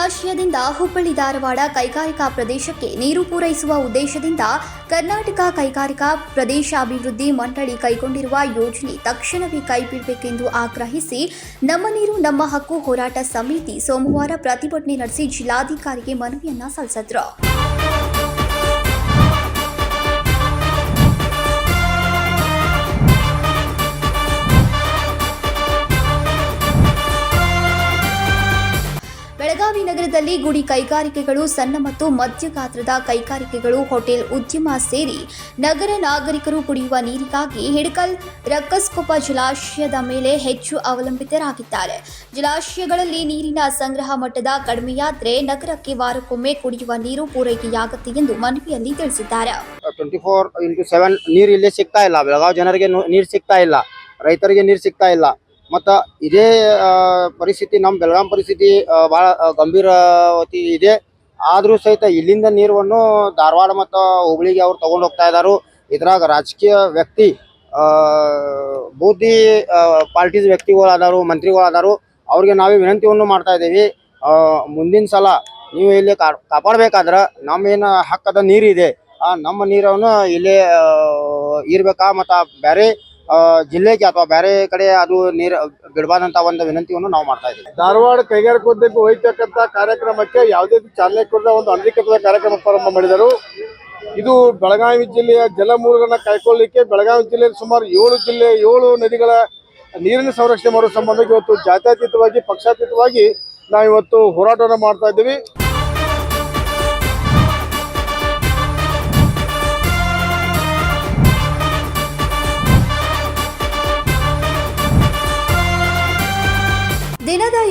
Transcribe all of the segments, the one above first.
ಜಲಾಶಯದಿಂದ ಹುಬ್ಬಳ್ಳಿ ಧಾರವಾಡ ಕೈಗಾರಿಕಾ ಪ್ರದೇಶಕ್ಕೆ ನೀರು ಪೂರೈಸುವ ಉದ್ದೇಶದಿಂದ ಕರ್ನಾಟಕ ಕೈಗಾರಿಕಾ ಪ್ರದೇಶಾಭಿವೃದ್ಧಿ ಮಂಡಳಿ ಕೈಗೊಂಡಿರುವ ಯೋಜನೆ ತಕ್ಷಣವೇ ಕೈಬಿಡಬೇಕೆಂದು ಆಗ್ರಹಿಸಿ ನಮ್ಮ ನೀರು, ನಮ್ಮ ಹಕ್ಕು ಹೋರಾಟ ಸಮಿತಿ ಸೋಮವಾರ ಪ್ರತಿಭಟನೆ ನಡೆಸಿ ಜಿಲ್ಲಾಧಿಕಾರಿಗೆ ಮನವಿಯನ್ನ ಸಲ್ಲಿಸಿದ್ರು. ನಗರದಲ್ಲಿ ಗುಡಿ ಕೈಗಾರಿಕೆಗಳು ಸಣ್ಣ ಮತ್ತು ಮಧ್ಯ ಗಾತ್ರದ ಕೈಗಾರಿಕೆಗಳು, ಹೋಟೆಲ್ ಉದ್ಯಮ ಸೇರಿ ನಗರ ನಾಗರಿಕರು ಕುಡಿಯುವ ನೀರಿಗಾಗಿ ಹಿಡಕಲ್, ರಕ್ಕಸ್ಕೊಪ್ಪ ಜಲಾಶಯದ ಮೇಲೆ ಹೆಚ್ಚು ಅವಲಂಬಿತರಾಗಿದ್ದಾರೆ. ಜಲಾಶಯಗಳಲ್ಲಿ ನೀರಿನ ಸಂಗ್ರಹ ಮಟ್ಟದ ಕಡಿಮೆಯಾದರೆ ನಗರಕ್ಕೆ ವಾರಕ್ಕೊಮ್ಮೆ ಕುಡಿಯುವ ನೀರು ಪೂರೈಕೆಯಾಗುತ್ತೆ ಎಂದು ಮನವಿಯಲ್ಲಿ ತಿಳಿಸಿದ್ದಾರೆ. ಟ್ವೆಂಟಿ ಫೋರ್ ಇಂಟು ಸೆವೆನ್ ನೀರು ಸಿಗ್ತಾ ಇಲ್ಲ. ಬೆಳಗಾವಿ ಜನರಿಗೆ ನೀರು ಸಿಗ್ತಾ ಇಲ್ಲ. ರೈತರಿಗೆ ನೀರು ಸಿಗ್ತಾ ಇಲ್ಲ. ಮತ್ತು ಇದೇ ಪರಿಸ್ಥಿತಿ ನಮ್ಮ ಬೆಳಗಾಂ ಪರಿಸ್ಥಿತಿ ಭಾಳ ಗಂಭೀರವತಿ ಇದೆ. ಆದರೂ ಸಹಿತ ಇಲ್ಲಿಂದ ನೀರನ್ನು ಧಾರವಾಡ ಮತ್ತು ಹುಬ್ಳಿಗೆ ಅವ್ರು ತೊಗೊಂಡು ಹೋಗ್ತಾ ಇದ್ದಾರೆ ಇದ್ರಾಗ ರಾಜಕೀಯ ವ್ಯಕ್ತಿ ಬೂದಿ ಪಾರ್ಟೀಸ್ ವ್ಯಕ್ತಿಗಳಾದರು ಮಂತ್ರಿಗಳಾದರು ಅವ್ರಿಗೆ ನಾವೇ ವಿನಂತಿಯನ್ನು ಮಾಡ್ತಾ ಇದ್ದೀವಿ. ಮುಂದಿನ ಸಲ ನೀವು ಇಲ್ಲಿ ಕಾಪಾಡ್ಬೇಕಾದ್ರೆ ನಮ್ಮ ಏನು ಹಕ್ಕದ ನೀರಿದೆ. ಆ, ನಮ್ಮ ನೀರನ್ನು ಇಲ್ಲೇ ಇರಬೇಕಾ ಮತ್ತು ಬೇರೆ ಜಿಲ್ಲೆಗೆ ಅಥವಾ ಬೇರೆ ಕಡೆ ಅದು ನೀರು ಬಿಡಬಾರ್ದಂತ ಒಂದು ವಿನಂತಿಯನ್ನು ನಾವು ಮಾಡ್ತಾ ಇದ್ದೀವಿ. ಧಾರವಾಡ ಕೈಗಾರಿಕೋದ್ಯಕ್ಕೆ ಹೋಯ್ತಕ್ಕಂತ ಕಾರ್ಯಕ್ರಮಕ್ಕೆ ಯಾವುದೇ ಚಾಲನೆ ಕೊಡದ ಒಂದು ಅನಧಿಕೃತ ಕಾರ್ಯಕ್ರಮ ಪ್ರಾರಂಭ ಮಾಡಿದರು. ಇದು ಬೆಳಗಾವಿ ಜಿಲ್ಲೆಯ ಜಲಮೂಲಗಳನ್ನ ಕಾಯ್ಕೊಳ್ಳಿಕ್ಕೆ ಬೆಳಗಾವಿ ಜಿಲ್ಲೆಯಲ್ಲಿ ಸುಮಾರು ಏಳು ಜಿಲ್ಲೆ, ಏಳು ನದಿಗಳ ನೀರಿನ ಸಂರಕ್ಷಣೆ ಮಾಡುವ ಸಂಬಂಧ ಇವತ್ತು ಜಾತ್ಯತೀತವಾಗಿ, ಪಕ್ಷಾತೀತವಾಗಿ ನಾವಿವತ್ತು ಹೋರಾಟವನ್ನು ಮಾಡ್ತಾ ಇದ್ದೀವಿ.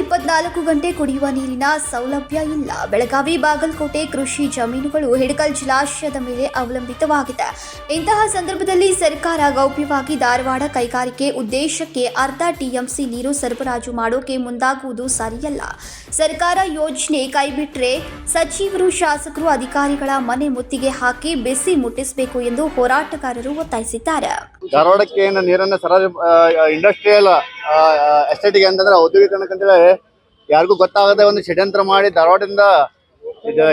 ಇಪ್ಪತ್ನಾಲ್ಕು ಗಂಟೆ ಕುಡಿಯುವ ನೀರಿನ ಸೌಲಭ್ಯ ಇಲ್ಲ. ಬೆಳಗಾವಿ, ಬಾಗಲಕೋಟೆ ಕೃಷಿ ಜಮೀನುಗಳು ಹಿಡಕಲ್ ಜಲಾಶಯದ ಮೇಲೆ ಅವಲಂಬಿತವಾಗಿದೆ. ಇಂತಹ ಸಂದರ್ಭದಲ್ಲಿ ಸರ್ಕಾರ ಗೌಪ್ಯವಾಗಿ ಧಾರವಾಡ ಕೈಗಾರಿಕೆ ಉದ್ದೇಶಕ್ಕೆ ಅರ್ಧ ಟಿಎಂಸಿ ನೀರು ಸರಬರಾಜು ಮಾಡೋಕೆ ಮುಂದಾಗುವುದು ಸರಿಯಲ್ಲ. ಸರ್ಕಾರ ಯೋಜನೆ ಕೈಬಿಟ್ರೆ ಸಚಿವರು, ಶಾಸಕರು, ಅಧಿಕಾರಿಗಳ ಮನೆ ಮುತ್ತಿಗೆ ಹಾಕಿ ಬಿಸಿ ಮುಟ್ಟಿಸಬೇಕು ಎಂದು ಹೋರಾಟಗಾರರು ಒತ್ತಾಯಿಸಿದ್ದಾರೆ. ಧಾರವಾಡಕ್ಕೆ ನೀರನ್ನು ಇಂಡಸ್ಟ್ರಿಯಲ್ ಎಸ್ಟೇಟಿಗೆ ಅಂತಂದ್ರೆ ಔದ್ಯೋಗಿಕರಣಕ್ಕೆ ಅಂತೇಳಿ ಯಾರಿಗೂ ಗೊತ್ತಾಗದೆ ಒಂದು ಷಡ್ಯಂತ್ರ ಮಾಡಿ ಧಾರವಾಡದಿಂದ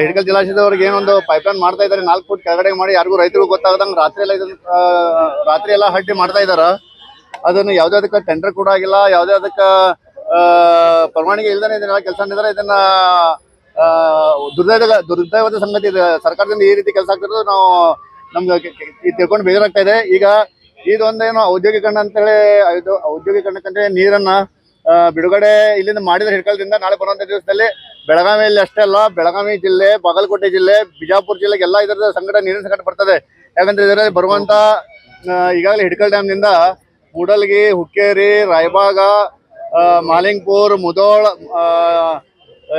ಹಿಡಕಲ್ ಜಲಾಶಯದವರೆಗೆ ಏನೊಂದು ಪೈಪ್ಲೈನ್ ಮಾಡ್ತಾ ಇದ್ದಾರೆ. ನಾಲ್ಕು ಫುಟ್ ಕೆಳಗಡೆ ಮಾಡಿ ಯಾರಿಗೂ ರೈತರಿಗೂ ಗೊತ್ತಾಗದಂಗೆ ರಾತ್ರಿ ಎಲ್ಲ ಇದನ್ನ ರಾತ್ರಿ ಎಲ್ಲ ಹಡ್ಡಿ ಮಾಡ್ತಾ ಇದಾರ. ಅದನ್ನು ಯಾವುದೇ ಅದಕ್ಕೆ ಟೆಂಡರ್ ಕೂಡ ಆಗಿಲ್ಲ, ಯಾವುದೇ ಅದಕ್ಕೆ ಪರವಾನಿಗೆ ಇಲ್ದೇ ಇದನ್ನೆಲ್ಲ ಕೆಲಸ ಮಾಡಿದ್ರೆ ಇದನ್ನ ದುರ್ದೈವ ದುರ್ದೈವದ ಸಂಗತಿ ಇದೆ. ಸರ್ಕಾರದಿಂದ ಈ ರೀತಿ ಕೆಲಸ ಆಗ್ತಿರೋದು ನಾವು ನಮ್ಗೆ ತಿಳ್ಕೊಂಡು ಬೇಜಾರಾಗ್ತಾ ಇದೆ. ಈಗ ಇದೊಂದೇನು ಅಂತ ಅಂತೇಳಿ ಇದು ಔದ್ಯೋಗೀಕರಣಕ್ಕಂತ ನೀರನ್ನ ಬಿಡುಗಡೆ ಇಲ್ಲಿಂದ ಮಾಡಿದ ಹಿಡ್ಕಲ್ದಿಂದ ನಾಳೆ ಬರುವಂತ ದಿವಸದಲ್ಲಿ ಬೆಳಗಾವಿಯಲ್ಲಿ ಅಷ್ಟೇ ಅಲ್ಲ, ಬೆಳಗಾವಿ ಜಿಲ್ಲೆ, ಬಾಗಲಕೋಟೆ ಜಿಲ್ಲೆ, ಬಿಜಾಪುರ ಜಿಲ್ಲೆಗೆ ಎಲ್ಲ ಇದರ ಸಂಕಟ ನೀರಿನ ಸಂಕಟ ಬರ್ತದೆ ಯಾಕಂದ್ರೆ ಇದರಲ್ಲಿ ಬರುವಂತ ಈಗಾಗಲೇ ಹಿಡ್ಕಲ್ ಡ್ಯಾಮ್ನಿಂದ ಮೂಡಲ್ಗಿ, ಹುಕ್ಕೇರಿ ರಾಯಬಾಗ ಮಾಲಿಂಗ್ಪುರ್, ಮುದೋಳ್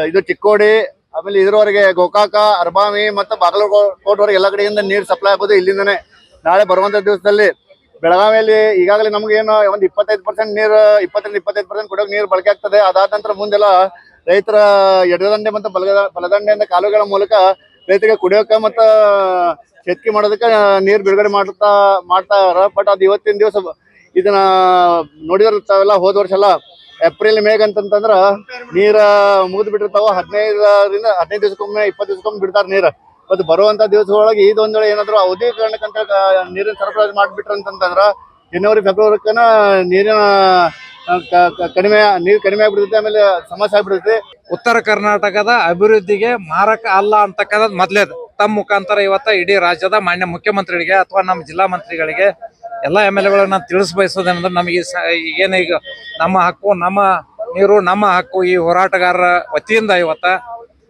ಇದು ಚಿಕ್ಕೋಡಿ, ಆಮೇಲೆ ಇದರವರೆಗೆ ಗೋಕಾಕ, ಅರ್ಬಾವಿ ಮತ್ತು ಬಾಗಲಕೋಟವರೆಗೆ ಎಲ್ಲ ಕಡೆಯಿಂದ ನೀರು ಸಪ್ಲೈ ಆಗೋದು ಇಲ್ಲಿಂದನೇ. ನಾಳೆ ಬರುವಂತ ದಿವಸದಲ್ಲಿ ಬೆಳಗಾವಿಯಲ್ಲಿ ಈಗಾಗಲೇ ನಮ್ಗೆ ಏನು ಒಂದು ಇಪ್ಪತ್ತೈದು ಪರ್ಸೆಂಟ್ ನೀರು, ಇಪ್ಪತ್ತರಿಂದ ಇಪ್ಪತ್ತೈದು ಪರ್ಸೆಂಟ್ ಕುಡಿಯೋಕೆ ನೀರು ಬಳಕೆ ಆಗ್ತದೆ. ಅದಾದ ನಂತರ ಮುಂದೆಲ್ಲ ರೈತರ ಎಡದಂಡೆ ಮತ್ತು ಬಲಗ ಅಂತ ಕಾಲುವೆಗಳ ಮೂಲಕ ರೈತರಿಗೆ ಕುಡಿಯೋಕೆ ಮತ್ತು ಶೆತ್ಕಿ ಮಾಡೋದಕ್ಕೆ ನೀರು ಬಿಡುಗಡೆ ಮಾಡ್ತಾ, ಮಾಡ್ತಾರ. ಬಟ್ ಅದು ಇವತ್ತಿನ ದಿವಸ ಇದನ್ನ ನೋಡಿದ್ರೆ ಹೋದ ವರ್ಷ ಎಲ್ಲ ಏಪ್ರಿಲ್ ಮೇಗ್ ಅಂತಂತಂದ್ರ ನೀರ ಮುಗಿದು ಬಿಟ್ಟಿರ್ತಾವ. ಹದಿನೈದರಿಂದ ಹದಿನೈದು ದಿವಸಕ್ಕೊಮ್ಮೆ, ಇಪ್ಪತ್ತು ದಿವಸಕ್ಕೊಮ್ಮೆ ಬಿಡ್ತಾರ ನೀರ. ಮತ್ತು ಬರುವಂತ ದಿವಸದೊಳಗೆ ಇದೊಂದು ಏನಾದ್ರು ಕ- ನೀರಿನ ಸರಬರಾಜು ಮಾಡ್ಬಿಟ್ರ ಅಂತಂದ್ರ ಜನವರಿ ಫೆಬ್ರವರಿಕನ ನೀರಿನ ಕಡಿಮೆ, ನೀರು ಕಡಿಮೆ ಆಗ್ಬಿಡುತ್ತೆ, ಆಮೇಲೆ ಸಮಸ್ಯೆ ಆಗ್ಬಿಡುತ್ತೆ. ಉತ್ತರ ಕರ್ನಾಟಕದ ಅಭಿವೃದ್ಧಿಗೆ ಮಾರಕ ಅಲ್ಲ ಅಂತಕ್ಕಂಥದ್ದು ಮೊದಲೇದು ತಮ್ಮ ಮುಖಾಂತರ ಇವತ್ತ ಇಡೀ ರಾಜ್ಯದ ಮಾನ್ಯ ಮುಖ್ಯಮಂತ್ರಿಗಳಿಗೆ ಅಥವಾ ನಮ್ಮ ಜಿಲ್ಲಾ ಮಂತ್ರಿಗಳಿಗೆ ಎಲ್ಲ ಎಂ ಎಲ್ ಎಗಳನ್ನ ತಿಳಿಸ್ ಬಯಸೋದೇನಂದ್ರೆ ನಮಗೆ ಈಗ ನಮ್ಮ ಹಕ್ಕು, ನಮ್ಮ ನೀರು, ನಮ್ಮ ಹಕ್ಕು ಈ ಹೋರಾಟಗಾರರ ವತಿಯಿಂದ ಇವತ್ತ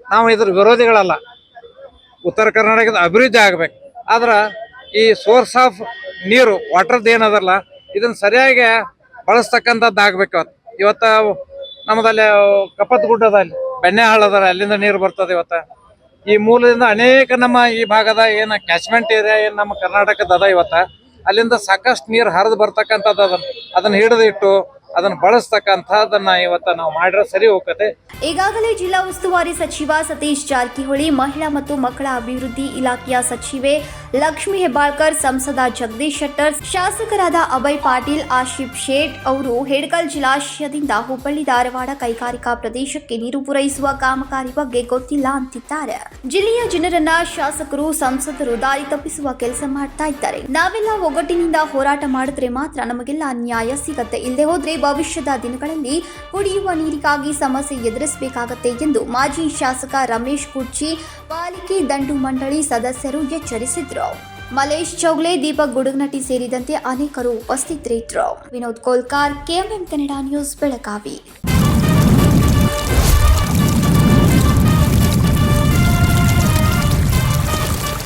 ನಾವು ಇದ್ರ ವಿರೋಧಿಗಳಲ್ಲ. ಉತ್ತರ ಕರ್ನಾಟಕದ ಅಭಿವೃದ್ಧಿ ಆಗ್ಬೇಕು. ಆದ್ರೆ ಈ ಸೋರ್ಸ್ ಆಫ್ ನೀರು ವಾಟರ್ದು ಏನದಲ್ಲ ಇದನ್ನ ಸರಿಯಾಗಿ ಬಳಸ್ತಕ್ಕಂಥದ್ದು ಆಗ್ಬೇಕು ಇವತ್ತು ನಮ್ಮದಲ್ಲಿ ಕಪ್ಪತ್ ಗುಡ್ಡ ಅದ ಅಲ್ಲಿ, ಬೆಣ್ಣೆ ಅದ ಅಲ್ಲಿಂದ ನೀರು ಬರ್ತದೆ ಇವತ್ತ. ಈ ಮೂಲದಿಂದ ಅನೇಕ ನಮ್ಮ ಈ ಭಾಗದ ಏನ ಕ್ಯಾಚ್ಮೆಂಟ್ ಏರಿಯಾ, ಏನು ನಮ್ಮ ಕರ್ನಾಟಕದ ಅದ ಇವತ್ತ. ಅಲ್ಲಿಂದ ಸಾಕಷ್ಟು ನೀರು ಹರಿದು ಬರ್ತಕ್ಕಂಥದ್ದು ಅದನ್ನು ಅದನ್ನು ಹಿಡಿದು ಇಟ್ಟು ಅದನ್ನ ಬಳಸ್ತಕ್ಕಂಥದ್ದನ್ನ ಇವತ್ತ ನಾವು ಮಾಡಿದ್ರೆ ಸರಿ ಹೋಗುತ್ತೆ ಈಗಾಗಲೇ ಜಿಲ್ಲಾ ಉಸ್ತುವಾರಿ ಸಚಿವ ಸತೀಶ್ ಜಾರಕಿಹೊಳಿ, ಮಹಿಳಾ ಮತ್ತು ಮಕ್ಕಳ ಅಭಿವೃದ್ಧಿ ಇಲಾಖೆಯ ಸಚಿವೆ ಲಕ್ಷ್ಮಿ ಹೆಬ್ಬಾಳ್ಕರ್, ಸಂಸದ ಜಗದೀಶ್ ಶೆಟ್ಟರ್, ಶಾಸಕರಾದ ಅಭಯ್ ಪಾಟೀಲ್ ಆಶಿಫ್ ಶೇಟ್ ಅವರು ಹೆಡ್ಕಲ್ ಜಲಾಶಯದಿಂದ ಹುಬ್ಬಳ್ಳಿ ಧಾರವಾಡ ಕೈಗಾರಿಕಾ ಪ್ರದೇಶಕ್ಕೆ ನೀರು ಪೂರೈಸುವ ಕಾಮಗಾರಿ ಬಗ್ಗೆ ಗೊತ್ತಿಲ್ಲ ಅಂತಿದ್ದಾರೆ. ಜಿಲ್ಲೆಯ ಜನರನ್ನ ಶಾಸಕರು, ಸಂಸದರು ದಾರಿ ತಪ್ಪಿಸುವ ಕೆಲಸ ಮಾಡ್ತಾ ಇದ್ದಾರೆ. ನಾವೆಲ್ಲ ಒಗ್ಗಟ್ಟಿನಿಂದ ಹೋರಾಟ ಮಾಡಿದ್ರೆ ಮಾತ್ರ ನಮಗೆಲ್ಲ ನ್ಯಾಯ ಸಿಗತ್ತೆ. ಇಲ್ಲದೆ ಹೋದ್ರೆ ಭವಿಷ್ಯದ ದಿನಗಳಲ್ಲಿ ಕುಡಿಯುವ ನೀರಿಗಾಗಿ ಸಮಸ್ಯೆ ಎದುರಿಸಬೇಕಾಗತ್ತೆ ಎಂದು ಮಾಜಿ ಶಾಸಕ ರಮೇಶ್ ಕುರ್ಚಿ, ಪಾಲಿಕೆ ದಂಡು ಮಂಡಳಿ ಸದಸ್ಯರು ಎಚ್ಚರಿಸಿದ್ರು. ಮಲೇಶ್ ಚೌಗ್ಲೆ, ದೀಪಕ್ ಗುಡುಗ್ನಟಿ ಸೇರಿದಂತೆ ಅನೇಕರು ಉಪಸ್ಥಿತರಿದ್ದರು. Vinod Kolkar KMM Kannada news, Belagavi.